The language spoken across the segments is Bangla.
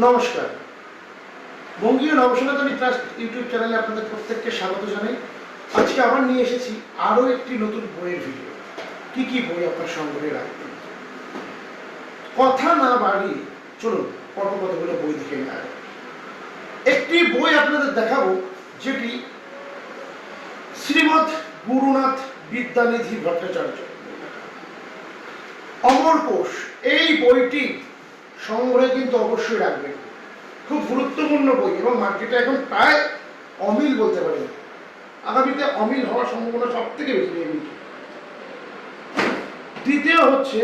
নমস্কার। বঙ্গীয় নবসনাতনী ট্রাস্ট ইউটিউব চ্যানেলে আপনাদের প্রত্যেককে স্বাগত জানাই। আজকে আবার নিয়ে এসেছি আরও একটি নতুন বইয়ের ভিডিও। কি কি বই আপনার সংগ্রহে রাখবেন? কথা না বাড়িয়ে চলুন পর্ব কতগুলো বই দেখে নেওয়া একটি বই আপনাদের দেখাবো, যেটি শ্রীমৎ গুরুনাথ বিদ্যানিধি ভট্টাচার্য। অমর কোষ, এই বইটি সংগ্রহে কিন্তু অবশ্যই রাখবেন খুব গুরুত্বপূর্ণ বই এবং মার্কেটে এখন প্রায় অমিল বলতে পারেন আগামীতে অমিল হওয়ার সম্ভাবনা সব থেকে বেশি এই দ্বিতীয় হচ্ছে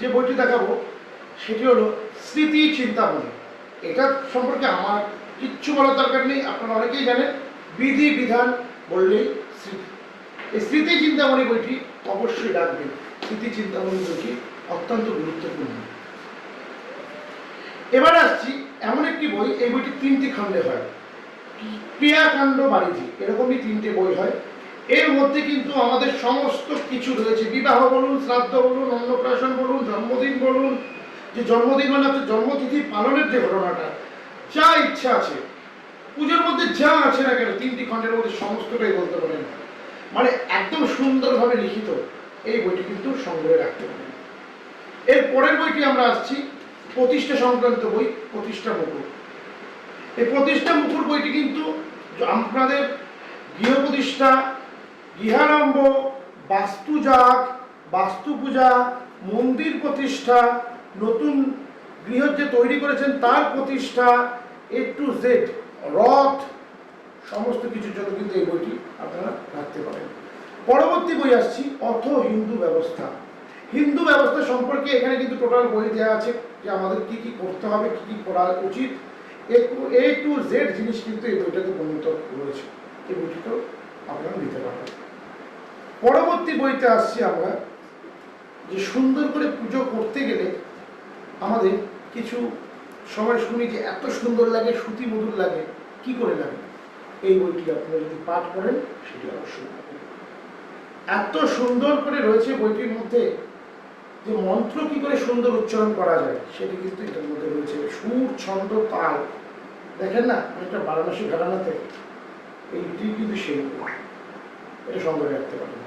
যে বইটি দেখাবো, সেটি হলো স্মৃতি চিন্তামণি এটা সম্পর্কে আমার কিচ্ছু বলার দরকার নেই, আপনারা অনেকেই জানেন, বিধি বিধান বললেই স্মৃতি। এই স্মৃতি চিন্তামণি বইটি অবশ্যই রাখবেন। স্মৃতি চিন্তামণি বইটি অত্যন্ত গুরুত্বপূর্ণ। এবার আসছি এমন একটি বই, এই বইটি তিনটি খণ্ডে হয়। ক্রিয়াকাণ্ড বাণিজ্যিক, এরকমই তিনটে বই হয়। এর মধ্যে কিন্তু আমাদের সমস্ত কিছু রয়েছে। বিবাহ বলুন, শ্রাদ্ধ বলুন, অন্নপ্রাশন বলুন, জন্মদিন বলুন, যে জন্মদিন মানে হচ্ছে জন্মতিথি পালনের যে ঘটনাটা, যা ইচ্ছা আছে। পুজোর মধ্যে যা আছে না কেন, তিনটি খণ্ডের মধ্যে সমস্তটাই বলতে পারেন। মানে একদম সুন্দরভাবে লিখিত এই বইটি কিন্তু সংগ্রহে রাখতে পারেন। এর পরের বইটি আমরা আসছি প্রতিষ্ঠা সংক্রান্ত বই, প্রতিষ্ঠা মুকুর এই প্রতিষ্ঠা মুকুর বইটি কিন্তু আপনাদের গৃহ প্রতিষ্ঠা গৃহারম্ভ বাস্তুজাগ বাস্তু পূজা মন্দির প্রতিষ্ঠা, নতুন গৃহ যে তৈরি করেছেন তার প্রতিষ্ঠা এ টু জেড রথ, সমস্ত কিছুর জন্য কিন্তু এই বইটি আপনারা রাখতে পারেন। পরবর্তী বই আসছি অথ হিন্দু ব্যবস্থা। হিন্দু ব্যবস্থা সম্পর্কে এখানে কিন্তু টোটাল বই দেওয়া আছে যে আমাদের কি কি করতে হবে, কি কি করা উচিত। এ টু জেড জিনিস কিন্তু এই বইটাতে বর্ণিত রয়েছে। এই বইটিতেও আপনারা নিতে পারবেন। পরবর্তী বইতে আসছি আমরা, যে সুন্দর করে পুজো করতে গেলে আমাদের কিছু সময় শুনি যে এত সুন্দর লাগে শ্রুতি মধুর লাগে, কি করে লাগে? এই বইটি আপনারা যদি পাঠ করেন, সেটি অবশ্যই এত সুন্দর করে রয়েছে বইটির মধ্যে যে মন্ত্র কি করে সুন্দর উচ্চারণ করা যায়, সেটি কিন্তু এটার মধ্যে রয়েছে। সুর, ছন্দ, তাল। দেখেন না, অনেকটা বারাণসী ঘরানাতে এইটি কিন্তু সেই এটা সংগ্রহে রাখতে পারেন।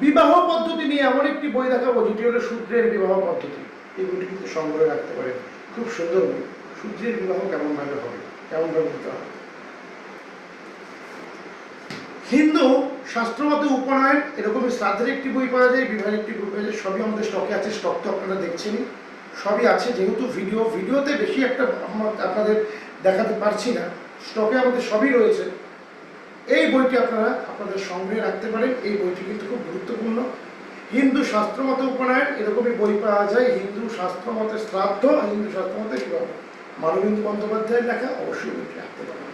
বিবাহ পদ্ধতি নিয়ে এমন একটি বই দেখাবো, যেটি হলো শূদ্রের বিবাহ পদ্ধতি। বইটি কিন্তু সংগ্রহে রাখতে পারে খুব সুন্দর বই। শূদ্রের বিবাহ কেমন ভাবে হবে? কেমন ভাবে হতে হবে? হিন্দু শাস্ত্রমতে উপনয়ন, এরকমই শ্রাদ্ধের একটি বই পাওয়া যায়, বিবাহের একটি বই পাওয়া যায়, সবই আমাদের স্টকে আছে স্টক তো আপনারা দেখছেনই, সবই আছে, যেহেতু ভিডিও ভিডিওতে বেশি একটা আপনাদের দেখাতে পারছি না স্টকে আমাদের সবই রয়েছে। এই বইটি আপনারা আপনাদের সংগ্রহে রাখতে পারেন, এই বইটি কিন্তু খুব গুরুত্বপূর্ণ। হিন্দু শাস্ত্র মতে উপনয়ন, এরকমই বই পাওয়া যায়, হিন্দু শাস্ত্র মতে শ্রাদ্ধ, হিন্দু শাস্ত্র মতে বিবাহ বন্দ্যোপাধ্যায়ের লেখা, অবশ্যই বইটি রাখতে পারেন।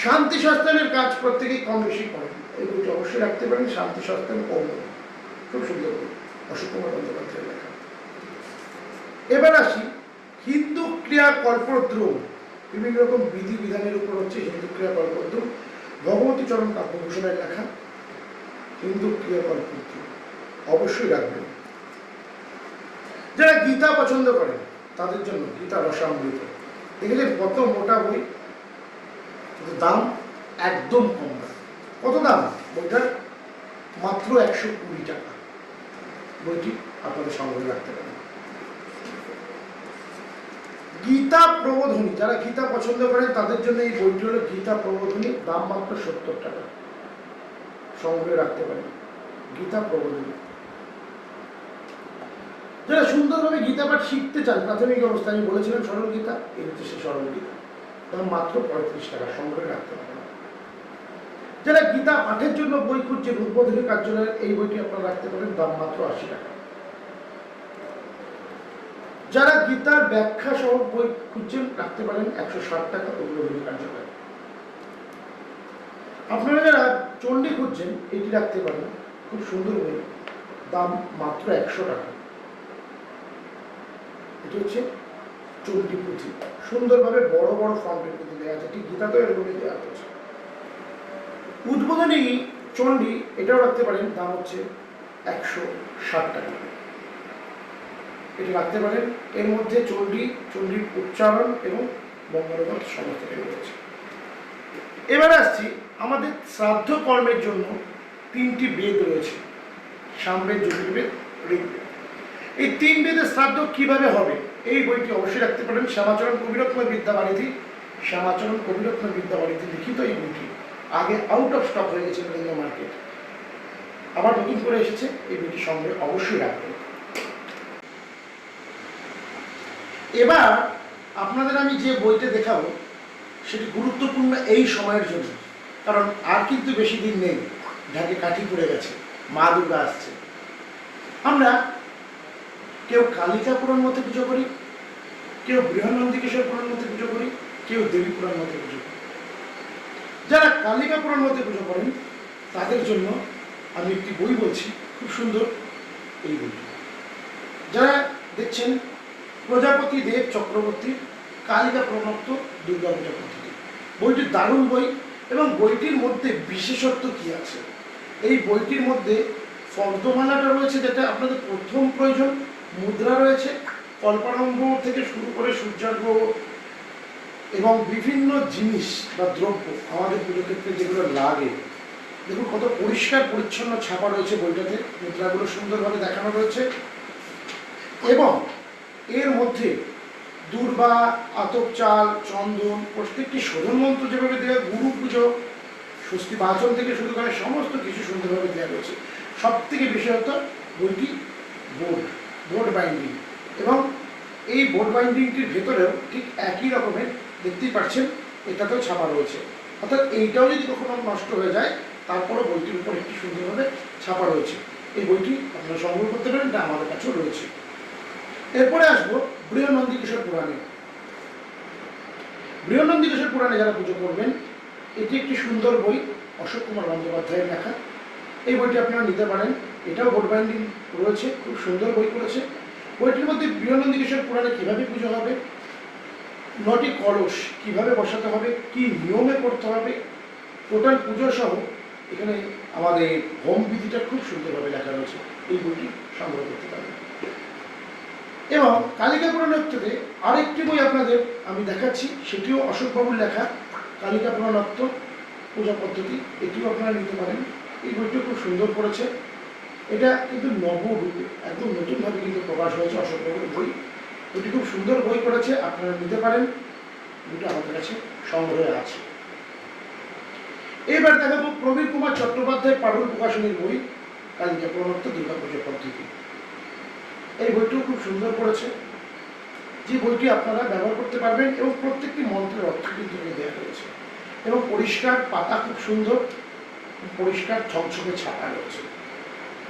শান্তি সস্তানের কাজ প্রত্যেকেই কম বেশি করেন এই অবশ্যই রাখতে পারেন শান্তি সস্তান কম খুব সুন্দর অশোক কুমার বন্দ্যোপাধ্যায়ের লেখা। এবার আসি, হিন্দু ক্রিয়া কল্পদ্রুম বিভিন্ন রকম বিধি বিধানের উপর হচ্ছে হিন্দু ক্রিয়া কল্পদ্রুম ভগবতী চরণ কাব্যভূষণের লেখা, হিন্দু ক্রিয়া কল্পদ্রুম অবশ্যই রাখবেন। যারা গীতা পছন্দ করেন, তাদের জন্য গীতা রসামৃত। দেখেছেন কত মোটা বই। কিন্তু দাম একদম কম দাম কত দাম? বইটার মাত্র একশো কুড়ি টাকা। বইটি আপনাদের সংগ্রহে রাখতে পারেন গীতা প্রবোধনী, যারা গীতা পছন্দ করেন, তাদের জন্য এই বইটি হলো গীতা প্রবোধনী, দাম মাত্র সত্তর টাকা। সংগ্রহে রাখতে পারেন গীতা প্রবোধনী। যারা সুন্দরভাবে গীতা পাঠ শিখতে চান, প্রাথমিক অবস্থায় আমি বলেছিলাম সরল গীতা, এই হচ্ছে সেই সরল গীতা। মাত্র পঁয়ত্রিশ টাকা সংগ্রহে রাখতে পারেন যারা গীতা পাঠের জন্য বই খুঁজছেন, উদ্বোধনী কার্যালয়ের এই বইটি আপনারা রাখতে পারেন, দাম মাত্র আশি টাকা। যারা গীতার ব্যাখ্যা সহ বই খুঁজছেন, রাখতে পারেন একশো ষাট টাকা উদ্বোধনী কার্যালয়। আপনারা যারা চণ্ডী খুঁজছেন, এটি রাখতে পারেন, খুব সুন্দর বই, দাম মাত্র একশো টাকা। এটি হচ্ছে চণ্ডী পুঁথি। সুন্দরভাবে বড় বড় ফন্টের পুঁথি দেওয়া আছে। ঠিক গীতা তো এরকমই দেওয়া হয়েছে উদ্বোধনী চণ্ডী, এটাও রাখতে পারেন, দাম হচ্ছে একশো ষাট টাকা। এটা রাখতে পারেন। এর মধ্যে চণ্ডী, চণ্ডীর উচ্চারণ এবং মঙ্গলবার সমস্ত রয়েছে এবারে আসছি আমাদের শ্রাদ্ধ কর্মের জন্য তিনটি বেদ রয়েছে। সামবেদ জ্যোতির্বেদ ঋগ্বেদ। এই তিন বেদের শ্রাদ্ধ কীভাবে হবে? এই বইটি অবশ্যই রাখতে পারেন। শ্যামাচরণ কবিরত্ন বিদ্যাবাড়িতে শ্যামাচরণ কবিরত্ন বিদ্যাবাড়িতে লিখিত এই বইটি আগে আউট অফ স্টক হয়ে গেছে বিভিন্ন মার্কেট। আবার নতুন করে এসেছে, এই বইটি সঙ্গে অবশ্যই রাখবেন। এবার আপনাদের আমি যে বইটা দেখাবো, সেটি গুরুত্বপূর্ণ এই সময়ের জন্য, কারণ আর কিন্তু বেশি দিন নেই, ঢাকে কাঠি পড়ে গেছে, মা দুর্গা আসছে। আমরা কেউ কালিকা পুরাণ মতে পুজো করি, কেউ বৃহন্নন্দিকেশ্বর পুরাণ মতে পুজো করি, কেউ দেবী পুরাণ মতে পুজো করি। যারা কালিকা পুরাণ মতে পুজো করেন, তাদের জন্য আমি একটি বই বলছি, খুব সুন্দর এই বইটি। যারা দেখছেন প্রজাপতি দেব চক্রবর্তীর কালিকা প্রণক্ত দুর্গা পূজা পদ্ধতি। বইটি দারুণ বই এবং বইটির মধ্যে বিশেষত্ব কি আছে? এই বইটির মধ্যে ফর্দমালাটা রয়েছে, যেটা আপনাদের প্রথম প্রয়োজন। মুদ্রা রয়েছে। কল্পারম্ভ থেকে শুরু করে সূর্যার্ঘ এবং বিভিন্ন জিনিস বা দ্রব্য আমাদের পুজো ক্ষেত্রে যেগুলো লাগে। দেখুন কত পরিষ্কার, পরিচ্ছন্ন ছাপা রয়েছে বইটাতে। মুদ্রাগুলো সুন্দরভাবে দেখানো রয়েছে। এবং এর মধ্যে দুর্বা, আতপ চাল, চন্দন প্রত্যেকটি শোধন মন্ত্র যেভাবে দেওয়া গুরু পুজো, স্বস্তি বাচন থেকে শুরু করে সমস্ত কিছু সুন্দরভাবে দেওয়া রয়েছে। সব থেকে বিশেষত বইটি বোর্ড। Board binding. এবং এই বোর্ড বাইন্ডিংটির ভেতরেও ঠিক একই রকমের, দেখতেই পাচ্ছেন, এটাতেও ছাপা রয়েছে। অর্থাৎ এইটাও যদি কখনো নষ্ট হয়ে যায়, তারপরও বইটির উপর একটি সুন্দরভাবে ছাপা রয়েছে। এই বইটি আপনারা সংগ্রহ করতে পারেন, এটা আমাদের কাছেও রয়েছে। এরপরে আসব বৃহনন্দী কিশোর পুরাণে। বৃহনন্দী কিশোর পুরাণে যারা পুজো করবেন, এটি একটি সুন্দর বই, অশোক কুমার বন্দ্যোপাধ্যায়ের লেখা। এই বইটি আপনারা নিতে পারেন। এটাও বোর্ড বাইন্ডিং রয়েছে খুব সুন্দর বই করেছে। বইটির মধ্যে বৃহনন্দী কিশোর পুরাণে কীভাবে পুজো হবে, নটি কলস কীভাবে বসাতে হবে, কি নিয়মে করতে হবে, টোটাল পুজো সহ এখানে আমাদের হোম বিধিটা খুব সুন্দরভাবে লেখা রয়েছে। এই বইটি সংগ্রহ করতে পারবেন এবং কালিকা পুরাণত্বতে আরেকটি বই আপনাদের আমি দেখাচ্ছি, সেটিও অশোকবাবুর লেখা, কালিকা পুরাণত্ব পূজা পদ্ধতি, এটিও আপনারা নিতে পারেন। এই বইটিও খুব সুন্দর করেছে। এটা কিন্তু নবরূপে একদম নতুনভাবে কিন্তু প্রকাশ হয়েছে অশোকবাবুর বই। এটি খুব সুন্দর বই করেছে আপনারা নিতে পারেন। বইটা আমাদের কাছে সংগ্রহে আছে। এবার দেখাবো প্রবীর কুমার চট্টোপাধ্যায় পারুল প্রকাশনীর বই, কালিকা প্রণত্ত দুর্গা পুজো পদ্ধতি। এই বইটিও খুব সুন্দর করেছে যে বইটি আপনারা ব্যবহার করতে পারবেন এবং প্রত্যেকটি মন্ত্রের অর্থ কিন্তু দেওয়া রয়েছে। এবং পরিষ্কার পাতা খুব সুন্দর, পরিষ্কার ঝকঝকে ছাপা রয়েছে।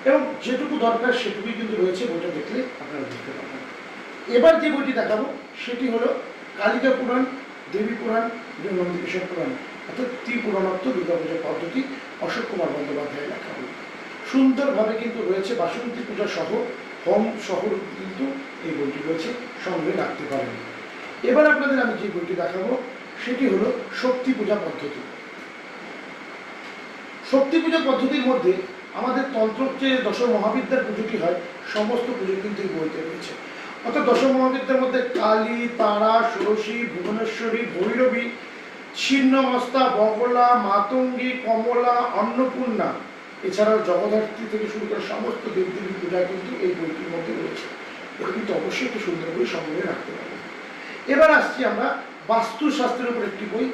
এবং যেটুকু দরকার সেটুকুই কিন্তু রয়েছে বইটা দেখলে আপনারা দেখতে পাবেন এবার যে বইটি দেখাবো, সেটি হলো কালিকা পুরাণ, দেবী পুরাণ এবং নন্দিকেশ্বর পুরাণ, অর্থাৎ ত্রিপুরাণত্ব দুর্গাপূজার পদ্ধতি অশোক কুমার বন্দ্যোপাধ্যায়ের লেখা বই সুন্দরভাবে কিন্তু রয়েছে বাসন্তী পূজা সহ, হোম শহর কিন্তু এই বইটি রয়েছে, সঙ্গে রাখতে পারেন। এবার আপনাদের আমি যে বইটি দেখাবো, সেটি হলো শক্তি পূজা পদ্ধতি। শক্তি পূজা পদ্ধতির মধ্যে আমাদের তন্ত্র যে দশ মহাবিদ্যার পুজোটি হয়, সমস্ত পুজো কিন্তু এই বইতে রয়েছে। অর্থাৎ দশ মহাবিদ্যার মধ্যে কালী, তারা, ষোড়শী, ভুবনেশ্বরী, ভৈরবী, ছিন্নমস্তা বগলা মাতঙ্গী, কমলা, অন্নপূর্ণা, এছাড়াও জগদ্ধাত্রী থেকে শুরু করে সমস্ত দেবদেবীর পূজা কিন্তু এই বইটির মধ্যে রয়েছে। এটা কিন্তু অবশ্যই একটু সুন্দর করে সংগ্রহে রাখতে পারবেন এবার আসছি আমরা বাস্তুশাস্ত্রের উপর একটি বই।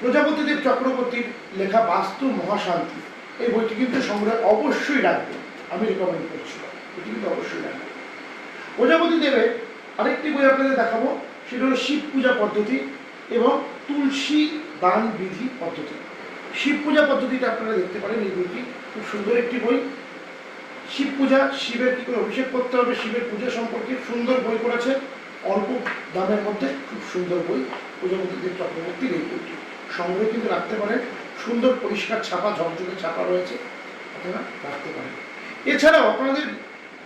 প্রজাপতিদেব চক্রবর্তীর লেখা বাস্তু মহাশান্তি। এই বইটি কিন্তু সংগ্রহ অবশ্যই রাখবে আমি রেকমেন্ড করছি। এটি কিন্তু অবশ্যই রাখবে প্রজাপতি দেবের আরেকটি বই আপনাদের দেখাবো। সেটা হলো শিব পূজা পদ্ধতি এবং তুলসী দান বিধি পদ্ধতি। শিব পূজা পদ্ধতিটা আপনারা দেখতে পারেন এই বইটি। খুব সুন্দর একটি বই। শিব পূজা, শিবের কী করে অভিষেক করতে হবে? শিবের পূজা সম্পর্কে সুন্দর বই করেছে অল্প দামের মধ্যে খুব সুন্দর বই। প্রজাপতিদেব চক্রবর্তীর এই বইটি। সংগ্রহ কিন্তু রাখতে পারেন। সুন্দর পরিষ্কার ছাপা, ঝকঝকে ছাপা রয়েছে আপনারা রাখতে পারেন এছাড়াও আপনাদের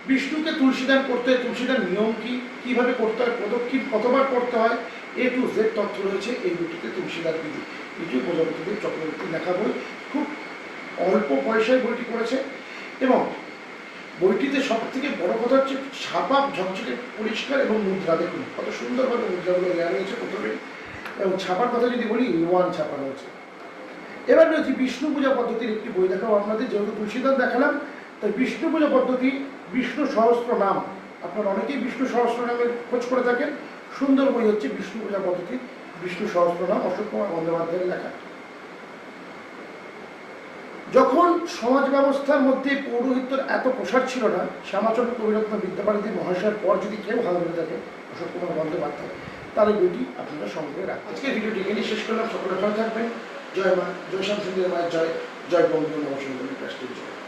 বিষ্ণুকে তুলসীদান করতে হয়, তুলসীদান নিয়ম কি? কীভাবে করতে হয়? পদক্ষেপ কতবার করতে হয়? এ টু জেড তথ্য রয়েছে এই বইটিতে তুলসীদার বিধি। এটিও প্রজাপতিদেব চক্রবর্তী লেখা বই খুব অল্প পয়সায় বইটি করেছে এবং বইটিতে সব থেকে বড় কথা হচ্ছে ছাপা, ঝকঝকে পরিষ্কার এবং মুদ্রা। দেখুন, কত সুন্দরভাবে মুদ্রাগুলো দেওয়া রয়েছে প্রথমে। এবং ছাপার কথা যদি বলি, ওয়ান ছাপা রয়েছে। এবার রয়েছে বিষ্ণু পূজা পদ্ধতির একটি বই। দেখাবো আপনাদের, যেহেতু তুলসীদান দেখালাম, তাই বিষ্ণু পূজা পদ্ধতি, বিষ্ণু সহস্র নাম। আপনারা অনেকেই বিষ্ণু সহস্র নামের খোঁজ করে থাকেন। সুন্দর বই হচ্ছে বিষ্ণু পূজা পদ্ধতি, বিষ্ণু সহস্র নাম, অশোক কুমার বন্দ্যোপাধ্যায়ের লেখা। যখন সমাজ ব্যবস্থার মধ্যে পৌরোহিত্যর এত প্রসার ছিল না, শ্যামাচন্দ্র কবিরত্ন বিদ্যাপারতী মহাশয়ের পর যদি কেউ ভালো হয়ে থাকে অশোক কুমার বন্দ্যোপাধ্যায়, তাহলে বইটি আপনারা সঙ্গে রাখবেন আজকে ভিডিওটি এখানে শেষ করলাম। সকলে ভালো থাকবেন। জয় মা জয় শ্যামসুন্দর মায়ের জয় জয় বঙ্গবন্ধু ট্রাস্টের জয়।